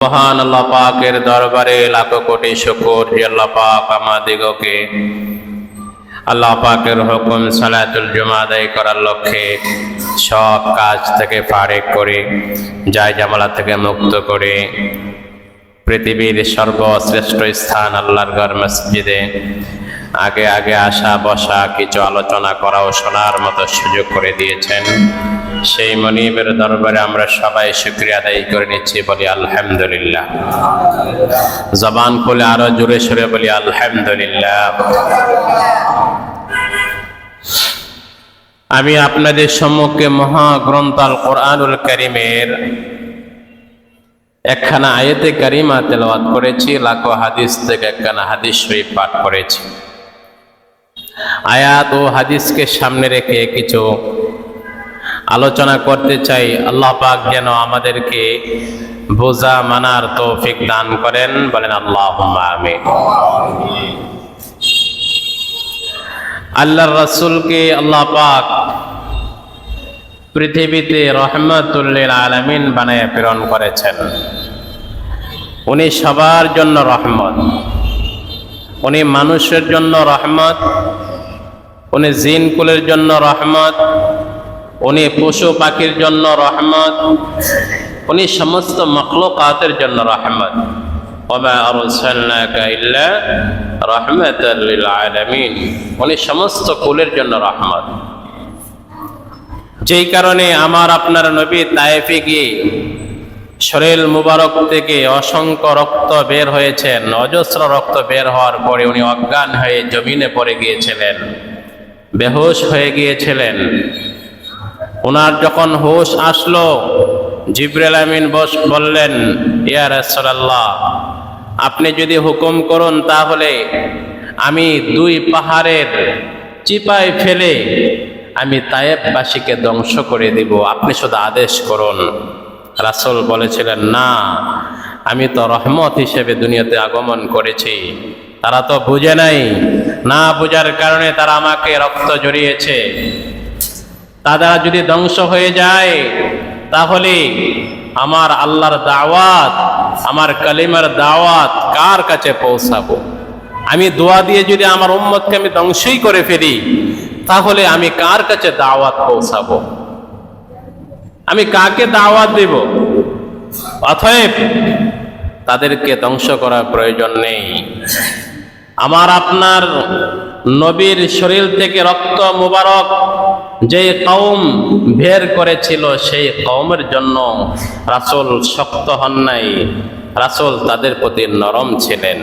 মহান আল্লাহ পাকের দরবারে লাখো কোটি শুকর আল্লাহ পাক আমাদিগকে। আল্লাহ পাকের হুকুম সালাতুল জুমা আদায় করার লক্ষ্যে সব কাজ থেকে ফারেক করে, যায় জামালা থেকে মুক্ত করে। পৃথিবীর সর্বশ্রেষ্ঠ স্থান আল্লাহর ঘর মসজিদে আগে আগে আসা বসা কিছু আলোচনা করা ও শোনার মতো সুযোগ করে দিয়েছেন। সেই মনিবের দরবারে আমরা সবাই শুক্রিয়া আদায় করে নিচ্ছি বলি আলহামদুলিল্লাহ। জবান খুলে আরও জোরে সরে বলি আলহামদুলিল্লাহ। আমি আপনাদের সম্মুখে মহাগ্রন্থ কোরআনুল করিমের একখানা আয়াতে কারিমা তেলাওয়াত করেছি, লাখো হাদিস থেকে একখানা হাদিস শরীফ পাঠ করেছি। আয়াত ও হাদিসকে সামনে রেখে কিছু আলোচনা করতে চাই, আল্লাহ পাক যেন আমাদেরকে বোঝা, মানার তৌফিক দান করেন। বলেন আল্লাহ আমিন। আল্লাহর রাসূলকে আল্লাহ পাক পৃথিবীতে রহমতুল্লিল আলামিন বানায় প্রেরণ করেছেন। উনি সবার জন্য রহমত। উনি মানুষের জন্য রহমত। উনি জিন কুলের জন্য রহমত। উনি পশু পাখির জন্য রহমত, উনি সমস্ত মখলুকাতের জন্য রহমত। উনি সমস্ত কুলের জন্য রহমত। যেই কারণে আমার আপনার নবী তায়েফে গিয়ে শরীর মুবারক থেকে অসংখ্য রক্ত বের হয়েছেন, অজস্র রক্ত বের হওয়ার পরে উনি অজ্ঞান হয়ে জমিনে পড়ে গিয়েছিলেন, বেহোশ হয়ে গিয়েছিলেন। ওনার যখন হুশ আসলো, জিব্রাইল আমিন বস বললেন, ইয়া রাসূলুল্লাহ, আপনি যদি হুকুম করুন তাহলে আমি দুই পাহাড়ের চিপায় ফেলে আমি তায়েববাসীকে ধ্বংস করে দিব। আপনি শুধু আদেশ করুন। রাসূল বলেছিলেন, না, আমি তো রহমত হিসেবে দুনিয়াতে আগমন করেছি। তারা তো বুঝে নাই। না বুঝার কারণে তারা আমাকে রক্ত জড়িয়েছে। তারা যদি ধ্বংস হয়ে যায়, তাহলে আমার আল্লাহর দাওয়াত, আমার কালিমার দাওয়াত কার কাছে পৌঁছাবো? আমি দোয়া দিয়ে যদি আমার উম্মতকে আমি ধ্বংসই করে ফেলি, তাহলে আমি কার কাছে দাওয়াত পৌঁছাবো? আমি কাকে দাওয়াত দেব? অতএব তাদেরকে ধ্বংস করার প্রয়োজন নেই। আমার আপনার নবীর শরীর থেকে রক্ত মুবারক যে কৌম বের করেছিল, সেই কৌমের জন্য রাসূল শক্ত হন নাই। রাসূল তাদের প্রতি নরম ছিলেন।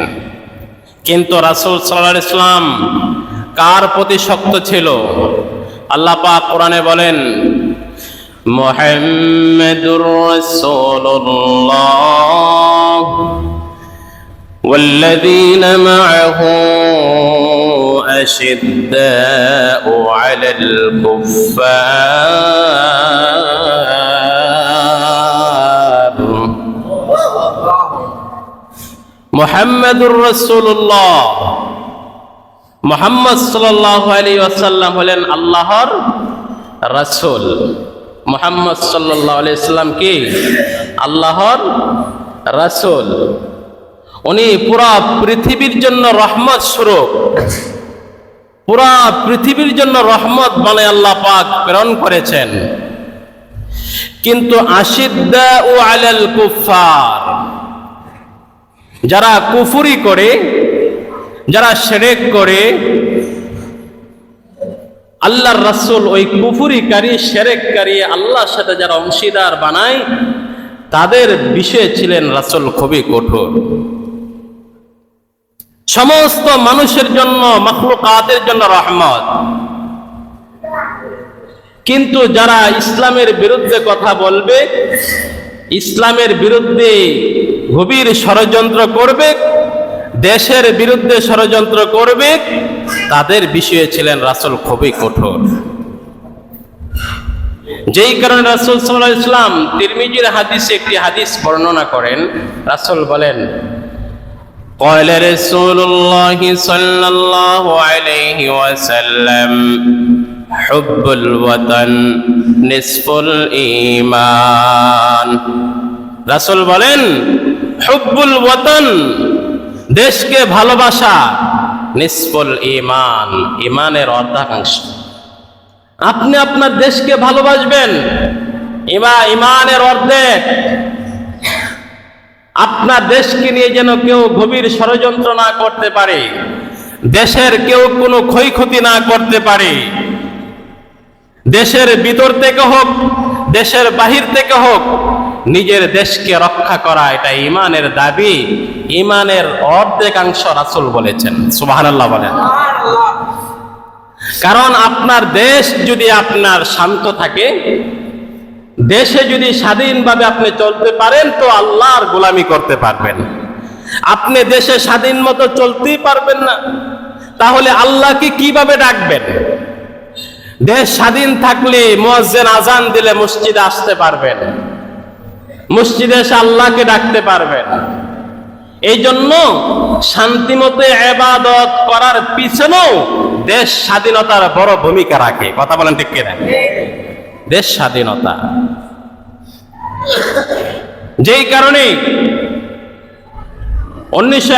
কিন্তু রাসূল আলাইহি ইসলাম কার প্রতি শক্ত ছিল? আল্লাহ পাক কোরআনে বলেন, মুহাম্মাদুর রাসূলুল্লাহ। والذين معه أشداء على الكفار محمد رسول الله মোহাম্মদ সাল্লাহ আলী ওয়াসাল্লাম হলেন আল্লাহর রাসূল মোহাম্মদ সাল্লাহ আলি সাল্লাম কি আল্লাহর রাসূল উনি পুরা পৃথিবীর জন্য রহমত স্বরূপ। পুরা পৃথিবীর জন্য রহমত বলে আল্লাহ পাক প্রেরণ করেছেন। কিন্তু আশিদ্দা ও আলাল কুফার যারা কুফুরি করে, যারা সেরেক করে, আল্লাহর রাসূল ওই কুফুরিকারী, সেরেককারী, আল্লাহর সাথে যারা অংশীদার বানায়, তাদের বিষয়ে ছিলেন রাসূল খুবই কঠোর। সমস্ত মানুষের জন্য, মখলুকাতের জন্য রহমত। কিন্তু যারা ইসলামের বিরুদ্ধে কথা বলবে, ইসলামের বিরুদ্ধে গভীর ষড়যন্ত্র করবে, দেশের বিরুদ্ধে ষড়যন্ত্র করবে, তাদের বিষয়ে ছিলেন রাসুল খুবই কঠোর। যেই কারণে রাসুল আলাইহি ইসলাম তিরমিজির হাদিসে একটি হাদিস বর্ণনা করেন, রাসুল বলেন قال رسول الله صلى الله عليه وسلم حب الوطن نصف الإيمان রাসূল বলেন হুব্বুল ওয়াতন দেশকে ভালোবাসা নিসফুল ইমান ইমানের অর্ধাংশ আপনি আপনার দেশকে ভালোবাসবেন ইমা ইমানের অর্ধেক আপনার দেশকে নিয়ে যেন কেউ গভীর ষড়যন্ত্র না করতে পারে দেশের কেউ কোনো ক্ষয়ক্ষতি না করতে পারে। দেশের ভিতর থেকে হোক দেশের বাহির থেকে হোক নিজের দেশকে রক্ষা করা এটা ইমানের দাবি ইমানের অর্ধেকাংশ রাসুল বলেছেন সুবহানাল্লাহ বলেন। কারণ আপনার দেশ যদি আপনার শান্ত থাকে দেশে যদি স্বাধীনভাবে আপনি চলতে পারেন, তো আল্লাহর গোলামি করতে পারবেন। আপনি দেশে স্বাধীন মতো চলতেই পারবেন না। তাহলে আল্লাহকে কীভাবে ডাকবেন? দেশ স্বাধীন থাকলে মুয়াজ্জিন আজান দিলে মসজিদে আসতে পারবেন। মসজিদে এসে আল্লাহকে ডাকতে পারবেন। এই জন্য শান্তিমতে এবাদত করার পিছনেও দেশ স্বাধীনতার বড় ভূমিকা রাখে। কথা বলেন ঠিক কিনা? দেশ স্বাধীনতা। যেই কারণে উনিশশো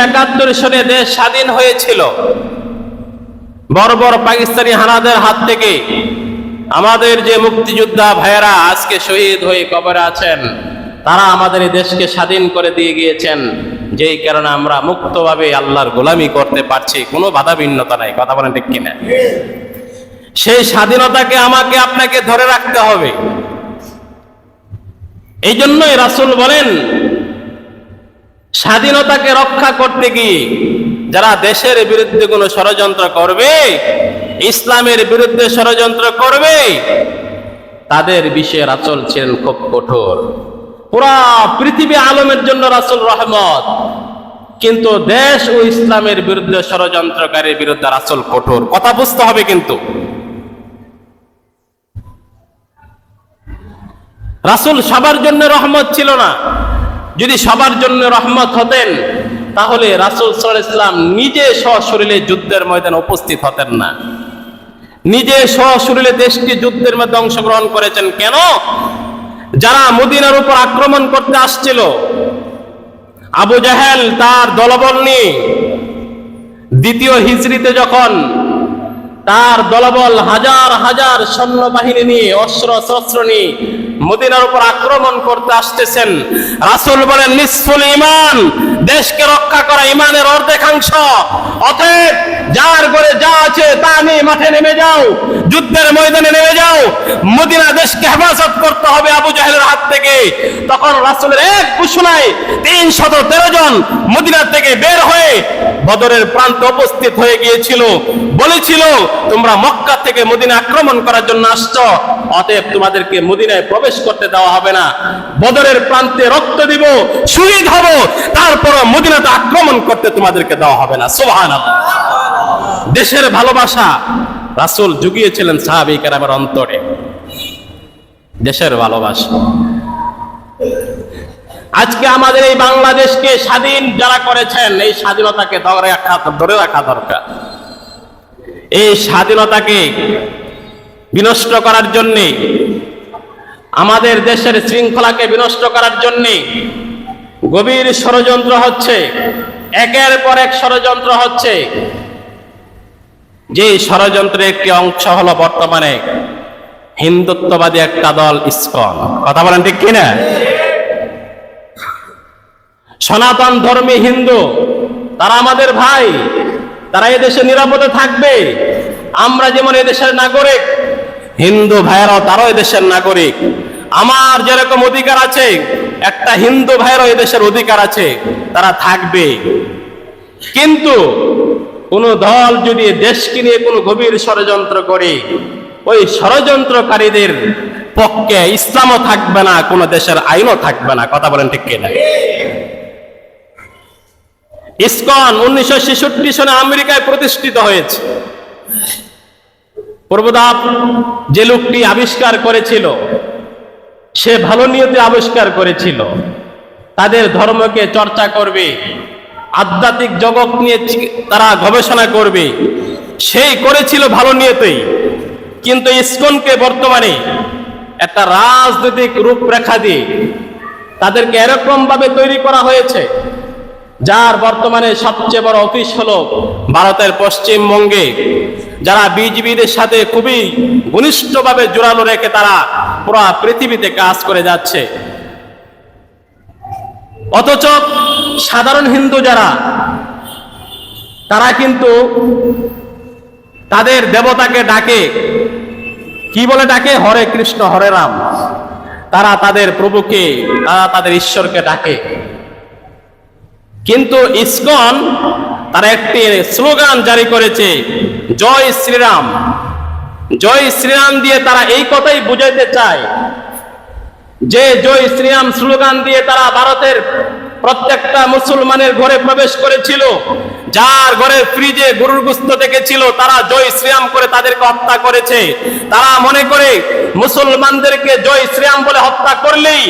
সালে দেশ স্বাধীন হয়েছিল। বর্বর পাকিস্তানি হানাদের হাত থেকে আমাদের যে মুক্তিযোদ্ধা ভাইয়েরা আজকে শহীদ হয়ে কবরে আছেন, তারা আমাদের এই দেশকে স্বাধীন করে দিয়ে গিয়েছেন। যেই কারণে আমরা মুক্তভাবে আল্লাহর গোলামি করতে পারছি, কোনো বাধা ভিন্নতা নাই। কথা বলেন ঠিক কিনা? সেই স্বাধীনতাকে আমাকে আপনাকে ধরে রাখতে হবে। এই জন্যই রাসুল বলেন, স্বাধীনতাকে রক্ষা করতে গিয়ে যারা দেশের বিরুদ্ধে কোনো ষড়যন্ত্র করবে, ইসলামের বিরুদ্ধে ষড়যন্ত্র করবে, তাদের বিষয়ে রাসুল ছিলেন খুব কঠোর। পুরা পৃথিবী আলমের জন্য রাসুল রহমত, কিন্তু দেশ ও ইসলামের বিরুদ্ধে ষড়যন্ত্রকারীর বিরুদ্ধে রাসুল কঠোর। কথা বুঝতে হবে কিন্তু। রাসুল সবার জন্য রহমত ছিল না। যদি সবার জন্য রহমত হতেন, তাহলে রাসুল ইসলাম নিজে সশরীরে যুদ্ধের ময়দানে উপস্থিত হতেন না। নিজে সশরীরে দেশটি যুদ্ধের মধ্যে অংশগ্রহণ করেছেন কেন? যারা মদিনার উপর আক্রমণ করতে আসছিল, আবু জাহেল তার দলবল নিয়ে দ্বিতীয় হিজড়িতে যখন তার দলবল হাজার হাজার সৈন্যবাহিনী নিয়ে অস্ত্র শস্ত্র নিয়ে মদিনার উপর আক্রমণ করতে আসতেছেন। রাসুল বলেন নিসফুল ইমান দেশকে রক্ষা করা ইমানের অর্ধেকাংশ। অতএব যার করে যা আছে তা নিয়ে মাঠে নেমে যাও, যুদ্ধের ময়দানে নেমে যাও। মদিনা দেশকে হেফাজত করতে হবে আবু থেকে তখন রাসুলের এক ঘোষণায় তিন শত তেরো জন মদিনা থেকে বের হয়ে বদরের প্রান্তে উপস্থিত হয়ে গিয়েছিল। বলেছিল, তোমরা মক্কা থেকে মদিনা আক্রমণ করার জন্য আসছো, অতএব তোমাদেরকে মদিনায় প্রবেশ করতে দেওয়া হবে না। বদরের প্রান্তে রক্ত দিব, শহীদ হব তারপর মদিনাতে আক্রমণ করতে তোমাদেরকে দেওয়া হবে না। সোহান দেশের ভালোবাসা রাসুল জুগিয়েছিলেন সাহাবী কেরামের অন্তরে। দেশের ভালোবাসা। আজকে আমাদের এই বাংলাদেশকে স্বাধীন যারা করেছেন, এই স্বাধীনতাকে ধরে রাখা ধরে রাখা দরকার। এই স্বাধীনতাকে বিনষ্ট করার জন্যে, আমাদের দেশের শৃঙ্খলাকে বিনষ্ট করার জন্যে গভীর ষড়যন্ত্র হচ্ছে, একের পর এক ষড়যন্ত্র হচ্ছে। যে ষড়যন্ত্রের একটি অংশ হলো বর্তমানে হিন্দুত্ববাদী একটা দল, ইসকন। কথা বলেন ঠিক কিনা? সনাতন ধর্মী হিন্দু, তারা আমাদের ভাই, তারা এদেশে নিরাপদে থাকবে। আমরা যেমন এদেশের নাগরিক, হিন্দু ভাইয়েরাও তারাও এদেশের নাগরিক। আমার যেরকম অধিকার আছে, একটা হিন্দু ভাইয়েরও এদেশের অধিকার আছে, তারা থাকবে। কিন্তু কোন দল যদি দেশকে নিয়ে কোনো গভীর ষড়যন্ত্র করে, ওই ষড়যন্ত্রকারীদের পক্ষে ইসলামও থাকবে না, কোনো দেশের আইনও থাকবে না, কথা বলেন ঠিক কিনা? ইসকন উনিশশো ছেষট্টি সনে আমেরিকায় প্রতিষ্ঠিত হয়েছে। প্রভুদাপ যে লোকটি আবিষ্কার করেছিল, সে ভালো নিয়তে আবিষ্কার করেছিল। তাদের ধর্মকে চর্চা করবে, আধ্যাত্মিক জগৎ নিয়ে তারা গবেষণা করবে। সেই করেছিল ভালো নিয়তেই। কিন্তু ইসকনকে বর্তমানে একটা রাজনৈতিক রূপরেখা দিয়ে তাদেরকে এরকম ভাবে তৈরি করা হয়েছে যার বর্তমানে সবচেয়ে বড় অফিস হলো ভারতের পশ্চিমবঙ্গে। যারা বিজিবিদের সাথে খুবই ঘনিষ্ঠভাবে জোরালো রেখে তারা পুরো পৃথিবীতে কাজ করে যাচ্ছে। অথচ সাধারণ হিন্দু যারা, তারা কিন্তু তাদের দেবতাকে ডাকে। কি বলে ডাকে? হরে কৃষ্ণ, হরে রাম। তারা তাদের প্রভুকে, তারা তাদের ঈশ্বরকে ডাকে। কিন্তু ইসকন তারা একটি স্লোগান জারি করেছে, জয় শ্রীরাম। জয় শ্রীরাম দিয়ে তারা এই কথাই বুঝাইতে চায় যে জয় শ্রীরাম স্লোগান দিয়ে তারা ভারতের প্রত্যেকটা মুসলমানের ঘরে প্রবেশ করেছিল। যার ঘরে ফ্রিজে গরুর গুস্ত দেখেছিল তারা জয় শ্রীরাম করে তাদেরকে হত্যা করেছে। তারা মনে করে মুসলমানদেরকে জয় শ্রীরাম বলে হত্যা করলেই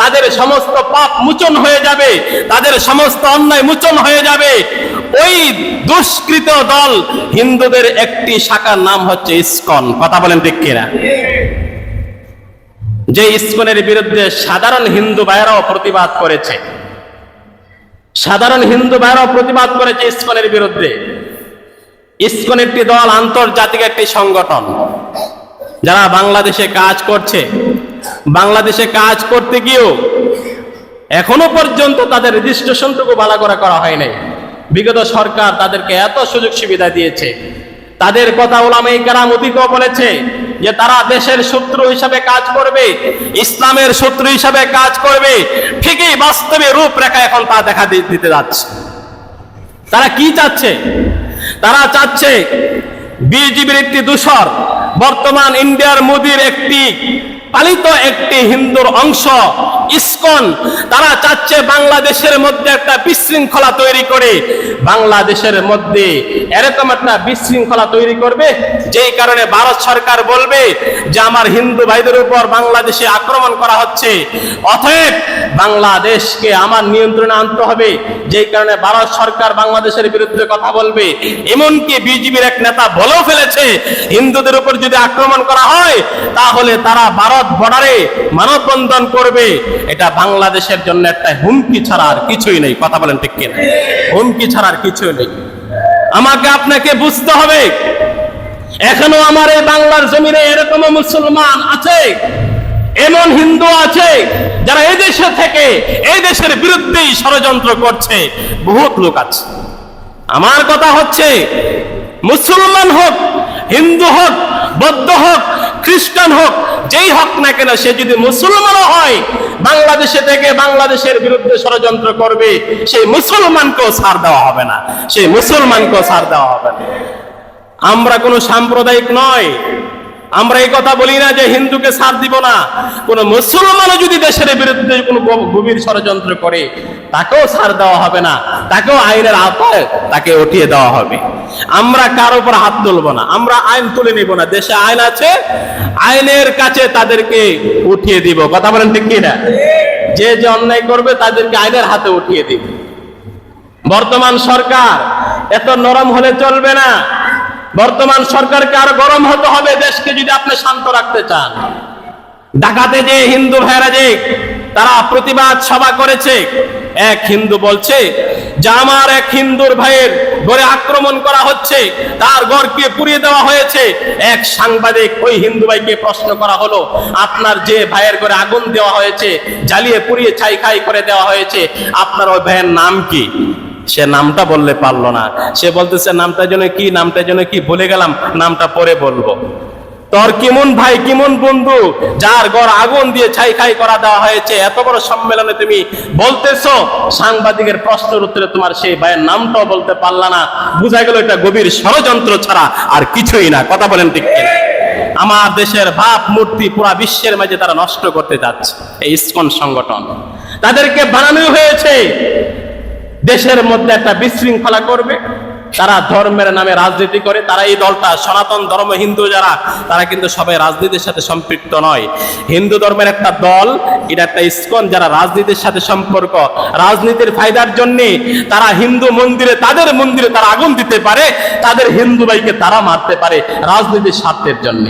তাদের সমস্ত পাপ মোচন হয়ে যাবে, তাদের সমস্ত অন্যায় মোচন হয়ে যাবে। ওই দুষ্কৃত দল হিন্দুদের একটি শাখার নাম হচ্ছে ইসকন। কথা বলেন ঠিক যে ইস্কনের বিরুদ্ধে সাধারণ হিন্দু ভাইয়েরাও প্রতিবাদ করেছে। সাধারণ হিন্দু ভাইয়েরাও প্রতিবাদ করেছে ইস্কনের বিরুদ্ধে। ইস্কন একটি দল, আন্তর্জাতিক একটি সংগঠন। যারা বাংলাদেশে কাজ করছে। বাংলাদেশে কাজ করতে গিয়েও এখনও পর্যন্ত তাদের রেজিস্ট্রেশনটুকু ভালো করে করা হয় নাই বিগত সরকার তাদেরকে এত সুযোগ সুবিধা দিয়েছে। তাদের কথা ওলামাই কারাম অতীত বলেছে। যে তারা দেশের শত্রু হিসাবে কাজ করবে, ইসলামের শত্রু হিসাবে কাজ করবে, ঠিকই বাস্তবে রূপরেখা এখন তা দেখা দিতে যাচ্ছে। তারা কি চাচ্ছে? তারা চাচ্ছে বিজিবির একটি দূষর বর্তমান ইন্ডিয়ার মোদির একটি পালিত একটি হিন্দুর অংশ, ইসকন, তারা চাচ্ছে বাংলাদেশের মধ্যে একটা বিশৃঙ্খলা তৈরি করে। বাংলাদেশের মধ্যে এরকম একটা বিশৃঙ্খলা তৈরি করবে, যেই কারণে ভারত সরকার বলবে যে, আমার হিন্দু ভাইদের উপর বাংলাদেশে আক্রমণ করা হচ্ছে। অতএব বাংলাদেশকে আমার নিয়ন্ত্রণে আনতে হবে। যেই কারণে ভারত সরকার বাংলাদেশের বিরুদ্ধে কথা বলবে। এমনকি বিজেপির এক নেতা বলেও ফেলেছে, হিন্দুদের উপর যদি আক্রমণ করা হয়, তাহলে তারা ভারত বর্ডারে মানববন্ধন করবে, এটা বাংলাদেশের জন্য একটা হুমকি ছাড়া আর কিছুই নেই। কথা বলেন ঠিক কিনা? হুমকি ছাড়া আর কিছুই নেই। আমাকে আপনাকে বুঝতে হবে, এখনও আমার এই বাংলার জমিনে এরকম মুসলমান আছে, এমন হিন্দু আছে, যারা এই দেশে থেকে এই দেশের বিরুদ্ধেই ষড়যন্ত্র করছে। বহুত লোক আছে। আমার কথা হচ্ছে, মুসলমান হোক, হিন্দু হোক, বৌদ্ধ হোক খ্রিস্টান হোক, যেই হোক না কেন, সে যদি মুসলমানও হয়, বাংলাদেশে থেকে বাংলাদেশের বিরুদ্ধে ষড়যন্ত্র করবে, সেই মুসলমানকেও ছাড় দেওয়া হবে না। সেই মুসলমানকেও ছাড় দেওয়া হবে না। আমরা কোনো সাম্প্রদায়িক নয়। আমরা এই কথা বলি না যে হিন্দুকে ছাড় দিব না। কোন মুসলমানও যদি দেশের বিরুদ্ধে কোনো গভীর ষড়যন্ত্র করে, তাকেও সার দেওয়া হবে না, তাকেও আইনের আওতায় তাকে উঠিয়ে দেওয়া হবে। আমরা কার উপর হাত তুলবো না? আমরা আইন তুলে নিব না। দেশে আইন আছে, আইনের কাছে তাদেরকে উঠিয়ে দিব। কথা বলেন ঠিক কিনা? যে যে অন্যায় করবে, তাদেরকে আইনের হাতে উঠিয়ে দিব। বর্তমান সরকার এত নরম হলে চলবে না। বর্তমান সরকারকে আরও গরম হতে হবে, দেশকে যদি আপনি শান্ত রাখতে চান। ঢাকাতে যে, হিন্দু ভাইরা যে, তারা প্রতিবাদ সভা করেছে। এক হিন্দু বলছে, যে আমার এক হিন্দুর ভাইয়ের ঘরে আক্রমণ করা হচ্ছে, তার ঘরকে পুড়িয়ে দেওয়া হয়েছে। এক সাংবাদিক ওই হিন্দু ভাইকে প্রশ্ন করা হলো, আপনার যে ভাইয়ের ঘরে আগুন দেওয়া হয়েছে, জ্বালিয়ে পুড়িয়ে ছাই খাই করে দেওয়া হয়েছে, আপনার ওই ভাইয়ের নাম কি? সে নামটা বললে পারল না। সে বলতেছে, নামটা জন্য কি, নামটা জন্য কি, ভুলে গেলাম, নামটা পরে বলব। তোর কিমন ভাই, কিমন বন্ধু, যার ঘর আগুন দিয়ে ছাই খাই করা দেওয়া হয়েছে, এত বড় সম্মেলনে তুমি বলতেছো? সাংবাদিকের প্রশ্নের উত্তরে তোমার সেই ভাইয়ের নামটাও বলতে পারলা না। বোঝা গেল এটা গভীর ষড়যন্ত্র ছাড়া আর কিছুই না। কথা বলেন ঠিক আমার দেশের ভাব মূর্তি পুরা বিশ্বের মাঝে তারা নষ্ট করতে যাচ্ছে, এই ইস্কন সংগঠন। তাদেরকে বানানো হয়েছে। দেশের মধ্যে একটা বিশৃঙ্খলা করবে, তারা ধর্মের নামে রাজনীতি করে, তারা এই দলটা সনাতন ধর্ম, হিন্দু যারা, তারা কিন্তু সবাই রাজনীতির সাথে সম্পৃক্ত নয়। হিন্দু ধর্মের একটা দল, এটা একটা ইস্কন যারা রাজনীতির সাথে সম্পর্ক। রাজনীতির ফায়দার জন্য তারা হিন্দু মন্দিরে, তাদের মন্দিরে তারা আগুন দিতে পারে, তাদের হিন্দু ভাইকে তারা মারতে পারে রাজনীতির স্বার্থের জন্য।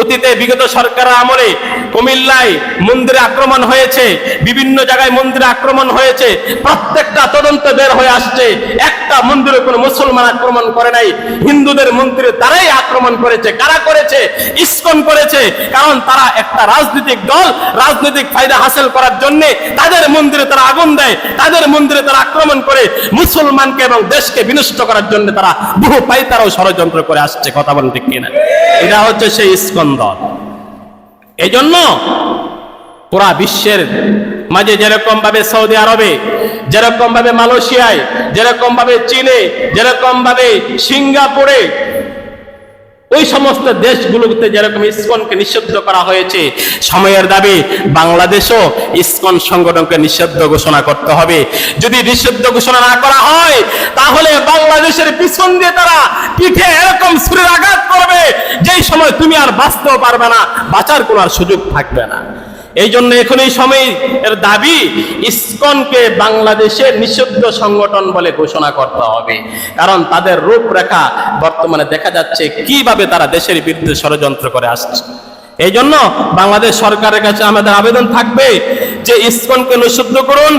অতীতে বিগত সরকারের আমলে কুমিল্লায় মন্দিরে আক্রমণ হয়েছে, বিভিন্ন জায়গায় মন্দিরে আক্রমণ হয়েছে, প্রত্যেকটা তদন্ত বের হয়ে আসছে। একটা মন্দিরে কোনো মুসলমান আক্রমণ করে নাই, হিন্দুদের মন্দিরে তারাই আক্রমণ করেছে। কারা করেছে? ইসকন করেছে। কারণ তারা একটা রাজনৈতিক দল, রাজনৈতিক ফায়দা হাসিল করার জন্য তাদের মন্দিরে তারা আগুন দেয়, তাদের মন্দিরে তারা আক্রমণ করে মুসলমানকে এবং দেশকে বিনষ্ট করার জন্য তারা বহু পাই তারাও ষড়যন্ত্র করে আসছে, কথা ঠিক কিনা? এটা হচ্ছে সেই ইসকন। দল এই জন্য পুরা বিশ্বের মাঝে যেরকম ভাবে সৌদি আরবে, যেরকম ভাবে মালয়েশিয়ায়, যেরকম ভাবে চীনে, যেরকম ভাবে সিঙ্গাপুরে ওই সমস্ত দেশগুলোতে যেরকম ইসকনকে নিষিদ্ধ করা হয়েছে, সময়ের দাবি বাংলাদেশও ইসকন সংগঠনকে নিষিদ্ধ ঘোষণা করতে হবে। যদি নিষিদ্ধ ঘোষণা না করা হয়, তাহলে বাংলাদেশের পিছন দিয়ে তারা পিঠে এরকম সুরের আঘাত করবে, যেই সময় তুমি আর বাঁচতেও পারবে না, বাঁচার কোনো আর সুযোগ থাকবে না। এই জন্য এখন এই সময় এর দাবি, ইসকনকে বাংলাদেশের নিষিদ্ধ সংগঠন বলে ঘোষণা করতে হবে। কারণ তাদের রূপরেখা বর্তমানে দেখা যাচ্ছে কীভাবে তারা দেশের বিরুদ্ধে ষড়যন্ত্র করে আসছে। এই জন্য বাংলাদেশ সরকারের কাছে আমাদের আবেদন থাকবে যে ইসকনকে নিষিদ্ধ করুন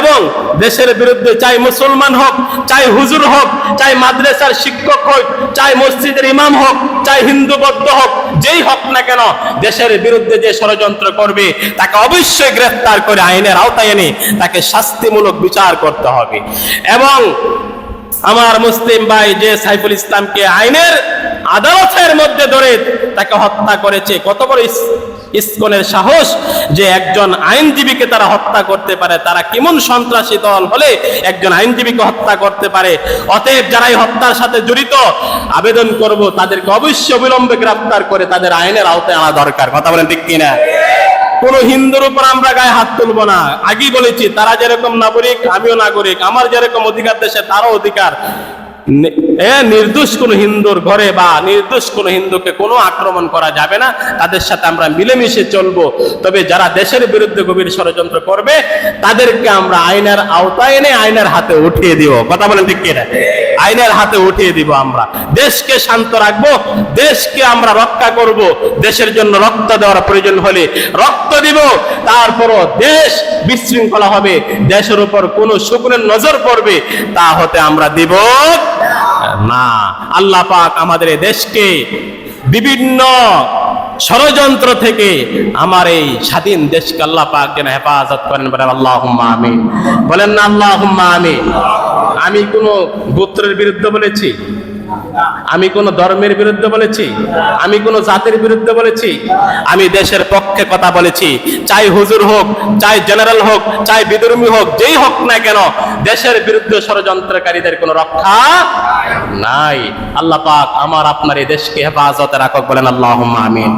এবং দেশের বিরুদ্ধে চাই মুসলমান হোক, চাই হুজুর হোক, চাই মাদ্রাসার শিক্ষক হোক, চাই মসজিদের ইমাম হোক, চাই হিন্দু বৌদ্ধ হোক, যেই হোক না কেন দেশের বিরুদ্ধে যে ষড়যন্ত্র করবে তাকে অবশ্যই গ্রেফতার করে আইনের আওতায় এনে তাকে শাস্তিমূলক বিচার করতে হবে। এবং আমার মুসলিম ভাই যে সাইফুল ইসলামকে আইনের আদালতের মধ্যে ধরে তাকে হত্যা করেছে, কত বড় ইস- ইসকনের সাহস যে একজন আইনজীবীকে তারা হত্যা করতে পারে, তারা কেমন সন্ত্রাসী দল হলে একজন আইনজীবীকে হত্যা করতে পারে। অতএব যারা এই হত্যার সাথে জড়িত, আবেদন করব, তাদেরকে অবশ্যই অবিলম্বে গ্রেফতার করে তাদের আইনের আওতায় আনা দরকার। কথা বলেন ঠিক কিনা? কোন হিন্দুর উপর আমরা গায়ে হাত তুলবো না। আগেই বলেছি, তারা যেরকম নাগরিক, আমিও নাগরিক। আমার যেরকম অধিকার দেশে, তারও অধিকার। নির্দোষ কোন হিন্দুর ঘরে বা নির্দোষ কোন হিন্দুকে কোনো আক্রমণ করা যাবে না। তাদের সাথে আমরা মিলেমিশে চলবো। তবে যারা দেশের বিরুদ্ধে গভীর ষড়যন্ত্র করবে, তাদেরকে আমরা আইনের আওতায় এনে আইনের হাতে উঠিয়ে দিব। কথা বলেন ঠিক কিনা? আইনের হাতে উঠিয়ে দিব আমরা। দেশকে শান্ত রাখব, দেশকে আমরা রক্ষা করব। দেশের জন্য রক্ত দেওয়ার প্রয়োজন হলে রক্ত দিব। তারপরও দেশ বিশৃঙ্খলা হবে। দেশের উপর কোনো শুকুনের নজর পড়বে। তা হতে আমরা দিব না, আল্লাহ পাক আমাদের দেশকে বিভিন্ন ষড়যন্ত্র থেকে আমার এই স্বাধীন দেশকে আল্লাহ পাক যেন হেফাজত করেন বলেন আল্লাহ আমি বলেন না আল্লাহ আমি আমি কোনো গোত্রের বিরুদ্ধে বলেছি? আমি কোন ধর্মের বিরুদ্ধে বলেছি? আমি কোন জাতির বিরুদ্ধে বলেছি? আমি দেশের পক্ষে কথা বলেছি। চাই হুজুর হোক, চাই জেনারেল হোক, চাই বিদর্মী হোক, যেই হোক না কেন, দেশের বিরুদ্ধে ষড়যন্ত্রকারীদের কোন রক্ষা নাই। আল্লাহ পাক আমার আপনার এই দেশকে হেফাজতে রাখক বলেন আল্লাহ আমিন।